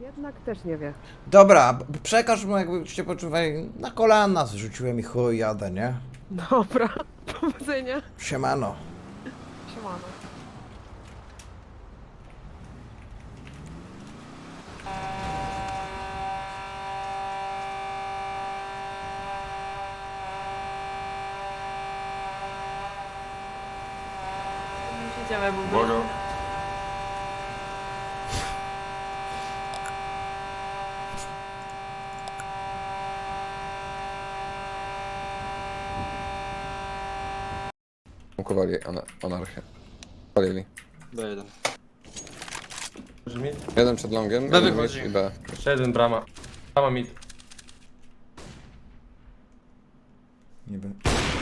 Jednak też nie wie. Dobra, przekaż mu jakby się poczuwali na kolana, zrzuciłem i chuj, jadę, nie? Dobra, powodzenia. Siemano. Siemano. Uwaga. Ukowali ana anarchię. Palili. B1. Brzmi? Jeden przed longiem, B jeden wychodzi. mid i B. Jeszcze jeden brama. Brama mid. Nie wiem.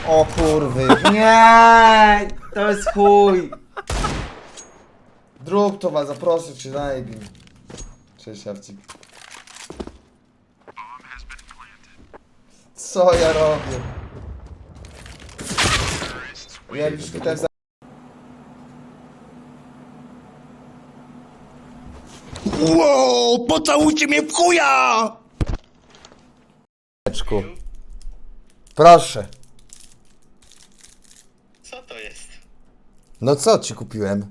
O kurwy, nie! To jest chuj! Druk to was, zaproszę cię, najbij. Cześć, Szawcik. Co ja robię? Ja już tutaj za... Wow, pocałujcie mnie w chuja! Proszę. Co to jest? No co ci kupiłem?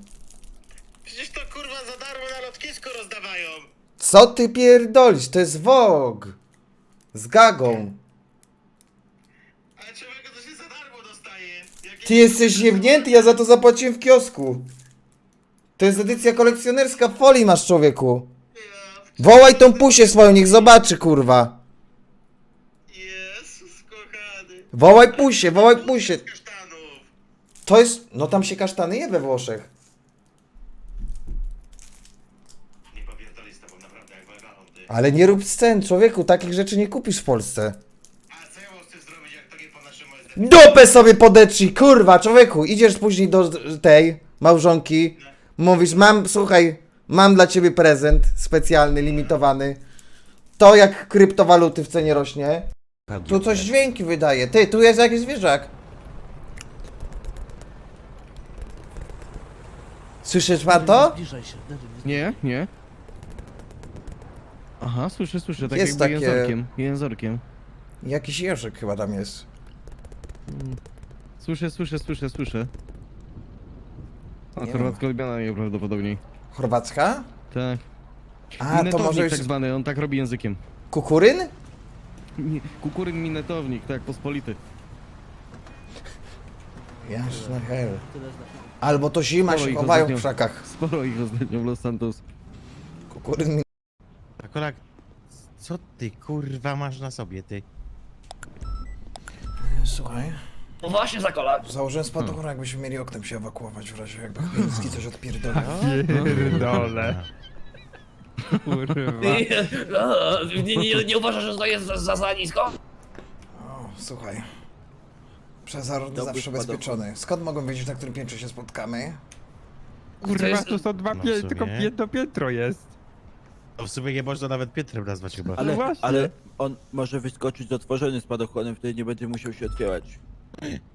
Przecież to kurwa za darmo na lotnisku rozdawają. Co ty pierdolisz? To jest WOG. Z gagą. Ale człowieka to się za darmo dostaje. Jakieś... Ty jesteś jebnięty, ja za to zapłaciłem w kiosku. To jest edycja kolekcjonerska w folii masz człowieku. Wołaj tą pusię swoją, niech zobaczy kurwa. Jezus kochany. Wołaj pusię, wołaj pusię. Kasztanów. To jest... No tam się kasztany je we Włoszech. Nie powierdoli z tobą naprawdę jak walganą ty. Ale nie rób scen, człowieku, takich rzeczy nie kupisz w Polsce. A co ja mam z tym zrobić jak to nie po naszemu SD? Dupę sobie podecznij, kurwa, człowieku. Idziesz później do tej małżonki, mówisz, mam, słuchaj, mam dla ciebie prezent specjalny, limitowany. To jak kryptowaluty w cenie rośnie. Tu coś dźwięki wydaje. Ty, tu jest jakiś zwierzak. Słyszysz pan to? Nie, nie. Aha, słyszę, słyszę, tak Jest jakby takie- jęzorkiem, jęzorkiem. Jakiś jeżyk chyba tam jest. Słyszę, słyszę, słyszę, słyszę. A Nie chorwacka odmiana najprawdopodobniej. Chorwacka? Tak. A, to Minetownik może już tak zwany, on tak robi językiem. kukuryn? Nie, Kukuryn minetownik, tak, pospolity. Jasna hell. Albo to zima Sporo się ich chowają w ostatnio. krzakach. Sporo ich ostatnio w Los Santos. Kukuryn Akolak, co ty kurwa masz na sobie, ty? Słuchaj, No właśnie zakola. założyłem spadochron, jakbyśmy mieli oknem się ewakuować w razie jakby Chmielnicki coś odpierdolił. Pierdole. Kurwa. Nie, nie, nie uważasz, że to jest za, za, za nisko? O, słuchaj. Przezar zawsze bezpieczony. Skąd mogą wiedzieć, na którym piętrze się spotkamy? Kurwa, jest- tu są dwa No w piętra, sumie. tylko jedno piętro jest. To w sumie nie można nawet Pietrem nazwać chyba. No Ale, właśnie. ale on może wyskoczyć z otworzonym spadochronem, wtedy nie będzie musiał się otwierać.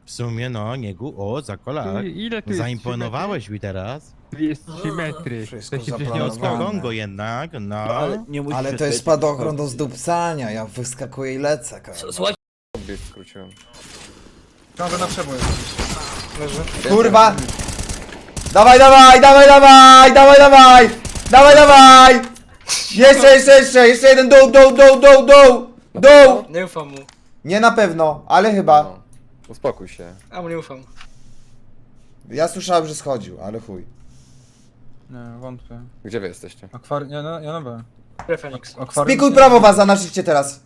W sumie no, Niegu, o, zakolak. Tu, ile tu jest? Zaimponowałeś mi teraz. Jest 3 metry. Wszystko To się zaplanowane. odkąd. Kongo jednak, no. No, ale nie musisz Ale to otwierać jest spadochron do zdupcania, ja wyskakuję i lecę, kurwa. Słuchaj, Obie skróciłem. Kurwa! Dawaj, dawaj, dawaj, dawaj, dawaj, dawaj! Dawaj, dawaj! Jeszcze, jeszcze, jeszcze, jeszcze jeden dół, dół, dół, dół, dół! Dół! nie ufam mu. Nie na pewno, ale chyba. No. Uspokój się. A mu nie ufam. Ja słyszałem, że schodził, ale chuj. Nie, wątpię. Gdzie wy jesteście? Akwar... Ja na, ja na B. Prefenix. Akwarium... Spikuj prawo was, a na szybcie teraz.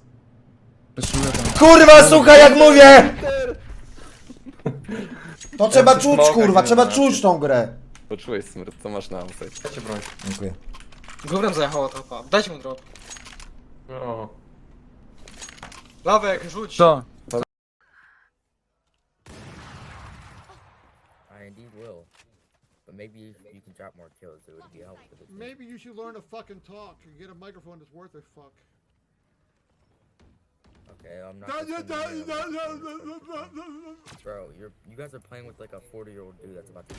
Tam. Kurwa, słuchaj jak mówię! To trzeba czuć, kurwa, trzeba czuć tą grę. Poczułeś smrt, co masz na broń. Dziękuję. Górem zajechała tropa. Dajcie mu drop. No. Lawek, rzuć. Co? I indeed will. But maybe if you can drop more kills, it would be helpful to. Maybe you should learn to fucking talk and get a microphone that's worth a fuck. Okay, I'm not. just gonna do that. Bro, you're you guys are playing with like a 40 year old dude that's about to.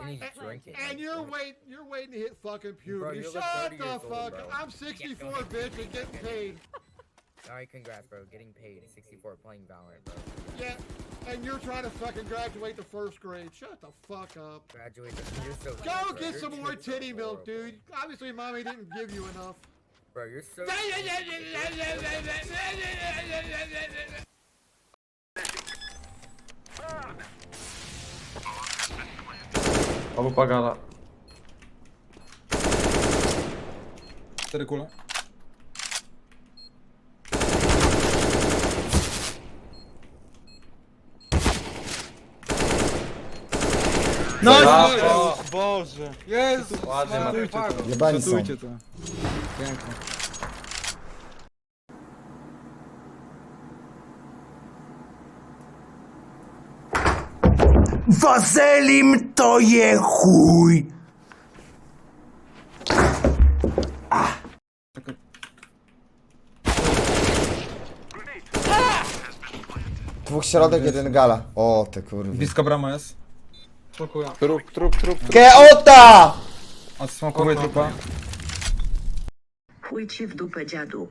And he's drinking. And you're waiting, you're waiting to hit fucking Bro, puberty. you're like Shut the old, fuck up. I'm 64, Yeah, bitch, and getting paid. Alright, congrats, bro. Getting paid 64 playing Valorant, bro. Yeah, and you're trying to fucking graduate to first grade. Shut the fuck up. Graduate. You're so. Go bro. get Your some more titties are titty milk, dude. Obviously, mommy didn't give you enough. Bro, you're so. Albo pagala. Cztery kule. No! O Boże! Jezu! Ładnie, to. Jebani są. Matujcie to. Pięknie. Wazelim to je chuj! Dwóch środek, jeden gala. O, te kurwa. Blisko brama jest. Smokuję. Trup, trup, trup. Keota! Odsmokowuję trupa. Chuj ci w dupę dziadu.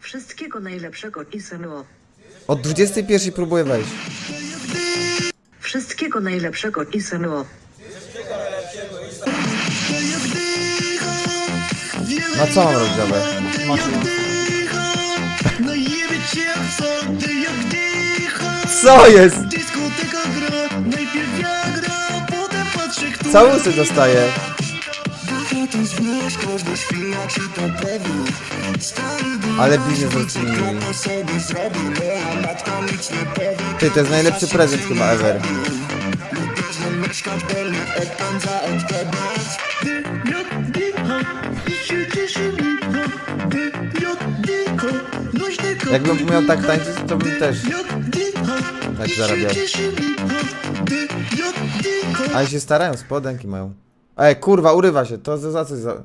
Wszystkiego najlepszego i synu. Od 21 próbuję wejść. Wszystkiego najlepszego i synu. No co mam robić, dobra? Co jest? Całusy dostaję. Ale biznes rozczynili. Ty, to jest najlepszy prezent chyba ever. Jakbym miał tak tańczyć, to bym też tak zarabiał. Ale się starają, spodenki mają. Ej, kurwa, urywa się, to za coś za...